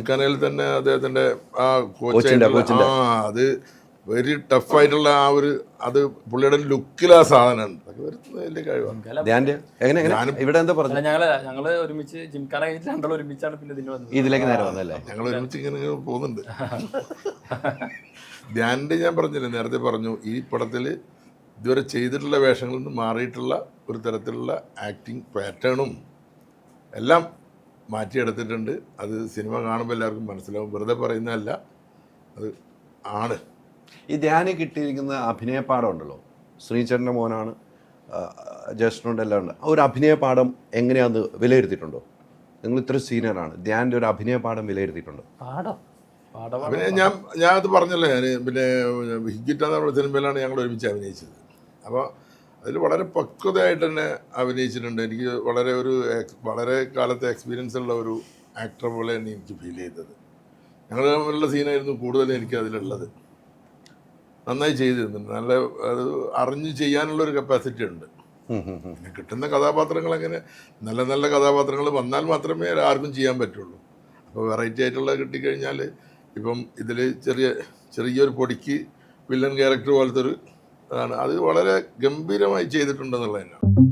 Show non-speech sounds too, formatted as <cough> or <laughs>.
ജിംഖാനയിൽ തന്നെ അദ്ദേഹത്തിന്റെ ആ കോച്ചിന്റെ, കോച്ചിന്റെ. ആ അത് വെരി ടഫായിട്ടുള്ള ആ ഒരു അത് പുള്ളിയുടെ ലുക്കിൽ ആ സാധനം വലിയ കഴിവാണ്. ഇവിടെ എന്താ പറഞ്ഞു അല്ല ഞങ്ങൾ ഞങ്ങൾ ഒരുമിച്ച് ജിംഖാന കഴിഞ്ഞിട്ട് രണ്ടാളും ഒരുമിച്ചാണ് പിന്നെ ഇതിന് വന്നത്. ഇതിലേക്ക് നേരെ വന്നല്ലേ ഞങ്ങൾ ഒരുമിച്ച് ഇങ്ങനെ ഇങ്ങനെ പോകുന്നുണ്ട്. <laughs> ധ്യാനിന്റെ ഞാൻ പറഞ്ഞില്ലേ നേരത്തെ പറഞ്ഞു ഈ പടത്തിൽ ഇതുവരെ ചെയ്തിട്ടുള്ള വേഷങ്ങളിൽ നിന്ന് മാറിയിട്ടുള്ള ഒരു തരത്തിലുള്ള ആക്ടിങ് പാറ്റേണും എല്ലാം മാറ്റിയെടുത്തിട്ടുണ്ട്. അത് സിനിമ കാണുമ്പോൾ എല്ലാവർക്കും മനസ്സിലാവും. വെറുതെ പറയുന്നതല്ല. അത് ആണ്. ഈ ധ്യാന് കിട്ടിയിരിക്കുന്ന അഭിനയപാഠം ഉണ്ടല്ലോ ശ്രീചരന്റെ മോനാണ് ജ്യേഷ്ഠനുണ്ട് എല്ലാം ഉണ്ട്. ആ ഒരു അഭിനയപാഠം എങ്ങനെയാന്ന് വിലയിരുത്തിയിട്ടുണ്ടോ? നിങ്ങൾ ഇത്ര സീനിയറാണ്. ധ്യാന്റെ ഒരു അഭിനയപാഠം വിലയിരുത്തിയിട്ടുണ്ടോ? പാഠം. പിന്നെ ഞാൻ ഞാൻ അത് പറഞ്ഞല്ലോ. ഞാൻ പിന്നെ ഹിഗിറ്റ എന്നുള്ള സിനിമയിലാണ് ഞങ്ങൾ ഒരുമിച്ച് അഭിനയിച്ചത്. അപ്പോൾ അതിൽ വളരെ പക്വതയായിട്ട് തന്നെ അഭിനയിച്ചിട്ടുണ്ട്. എനിക്ക് വളരെ ഒരു വളരെ കാലത്തെ എക്സ്പീരിയൻസ് ഉള്ള ഒരു ആക്ടർ പോലെ തന്നെ എനിക്ക് ഫീൽ ചെയ്തത്. ഞങ്ങൾ തമ്മിലുള്ള സീനായിരുന്നു കൂടുതലും എനിക്ക് അതിലുള്ളത്. നന്നായി ചെയ്തിരുന്നുണ്ട് നല്ല അത് അറിഞ്ഞ് ചെയ്യാനുള്ള ഒരു കപ്പാസിറ്റി ഉണ്ട്. പിന്നെ കിട്ടുന്ന കഥാപാത്രങ്ങൾ അങ്ങനെ നല്ല നല്ല കഥാപാത്രങ്ങൾ വന്നാൽ മാത്രമേ ആർക്കും ചെയ്യാൻ പറ്റുള്ളൂ. അപ്പോൾ വെറൈറ്റി ആയിട്ടുള്ള കിട്ടിക്കഴിഞ്ഞാൽ ഇപ്പം ഇതിൽ ചെറിയ ചെറിയൊരു പൊടിക്ക് വില്ലൻ ക്യാരക്ടർ പോലത്തെ ഒരു അതാണ് അത് വളരെ ഗംഭീരമായി ചെയ്തിട്ടുണ്ടെന്നുള്ളത് തന്നെയാണ്